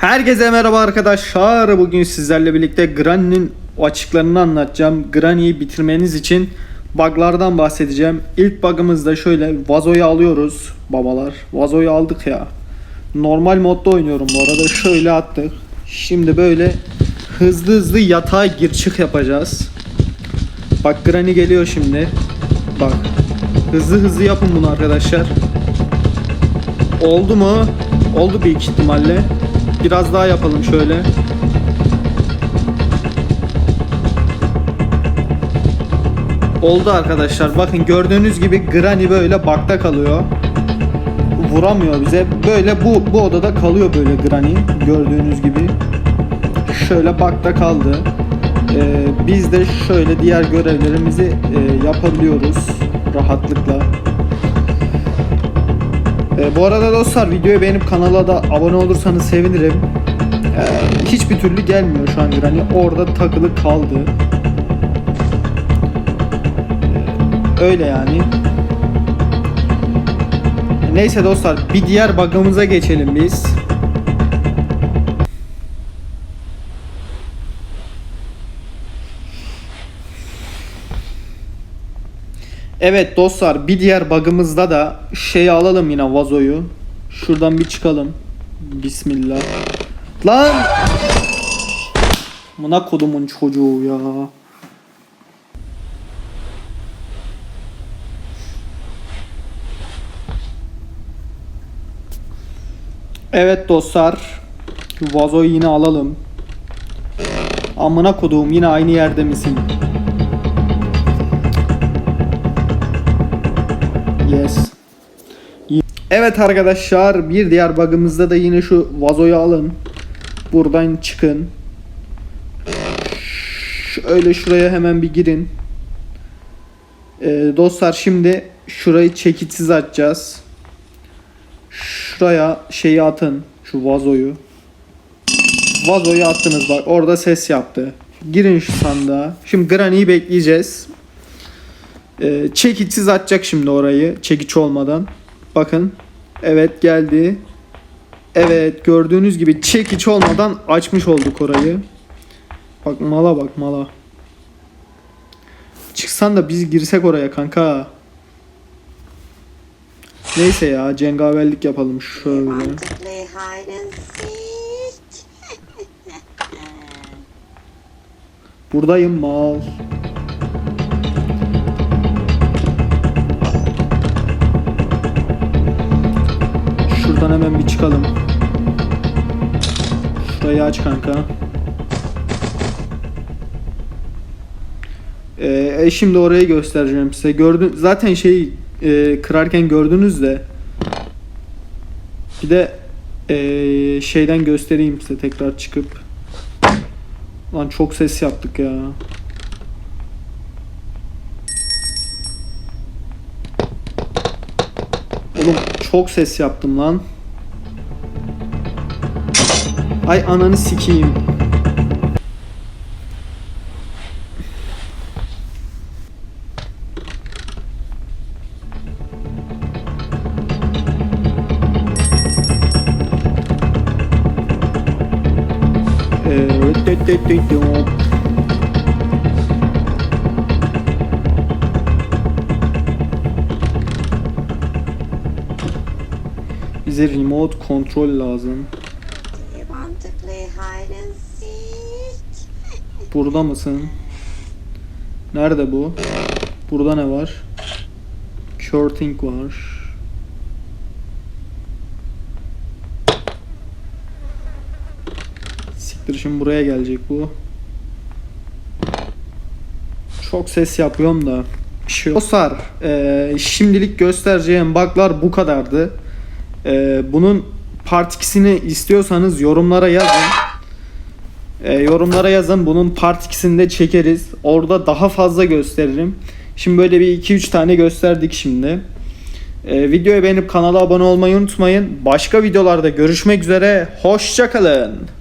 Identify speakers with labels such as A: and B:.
A: Herkese merhaba arkadaşlar. Bugün sizlerle birlikte Granny'nin açıklarını anlatacağım. Granny'yi bitirmeniz için buglardan bahsedeceğim. İlk bug'ımız da şöyle vazoyu alıyoruz babalar. Vazoyu aldık ya. Normal modda oynuyorum bu arada. Şöyle attık. Şimdi böyle hızlı hızlı yatağa gir çık yapacağız. Bak Granny geliyor şimdi. Bak. Hızlı hızlı yapın bunu arkadaşlar. Oldu mu? Oldu büyük ihtimalle. Biraz daha yapalım şöyle. Oldu arkadaşlar. Bakın gördüğünüz gibi Granny böyle bakta kalıyor. Vuramıyor bize. Böyle bu bu odada kalıyor böyle Granny. Gördüğünüz gibi. Şöyle bakta kaldı. Ee, biz de şöyle diğer görevlerimizi e, yapabiliyoruz rahatlıkla. Ee, bu arada dostlar videoyu beğenip kanala da abone olursanız sevinirim. Ee, hiçbir türlü gelmiyor şu an Granny. Orada takılı kaldı. Ee, öyle yani. Neyse dostlar bir diğer bug'ımıza geçelim biz. Evet dostlar bir diğer bug'ımızda da şey alalım yine vazoyu. Şuradan bir çıkalım. Bismillah. Lan! Mına kodumun çocuğu ya. Evet dostlar. Vazoyu yine alalım. Amına koduğum yine aynı yerde misin? Yes. Evet arkadaşlar bir diğer bug'ımızda da yine şu vazoyu alın. Buradan çıkın. Şöyle şuraya hemen bir girin. Ee, dostlar şimdi şurayı çekitsiz açacağız. Şuraya şeyi atın. Şu vazoyu. Vazoyu attınız bak orada ses yaptı. Girin şu sandığa. Şimdi Granny'yi bekleyeceğiz. Ee, çekiçsiz açacak şimdi orayı çekiç olmadan. Bakın. Evet geldi. Evet gördüğünüz gibi çekiç olmadan açmış olduk orayı. Bak mala bak mala. Çıksan da biz girsek oraya kanka. Neyse ya cengaverlik yapalım şöyle. Buradayım mal. Çıkalım. Şurayı aç kanka. Ee, e, şimdi orayı göstereceğim size. Gördün zaten şey e, kırarken gördünüz de. Bir de e, şeyden göstereyim size tekrar çıkıp. Lan çok ses yaptık ya. Oğlum çok ses yaptım lan. Ay ananı sikeyim. Evet. Bize remote kontrol lazım. Burada mısın? Nerede bu? Burada ne var? Shorting var. Siktir şimdi buraya gelecek bu. Çok ses yapıyorum da. Bir şey yok. Dostlar eee, şimdilik göstereceğim bug'lar bu kadardı. Eee, bunun part 2'sini istiyorsanız yorumlara yazın. E, yorumlara yazın. Bunun part 2'sini de çekeriz. Orada daha fazla gösteririm. Şimdi böyle bir 2-3 tane gösterdik şimdi. E, videoyu beğenip kanala abone olmayı unutmayın. Başka videolarda görüşmek üzere. Hoşçakalın.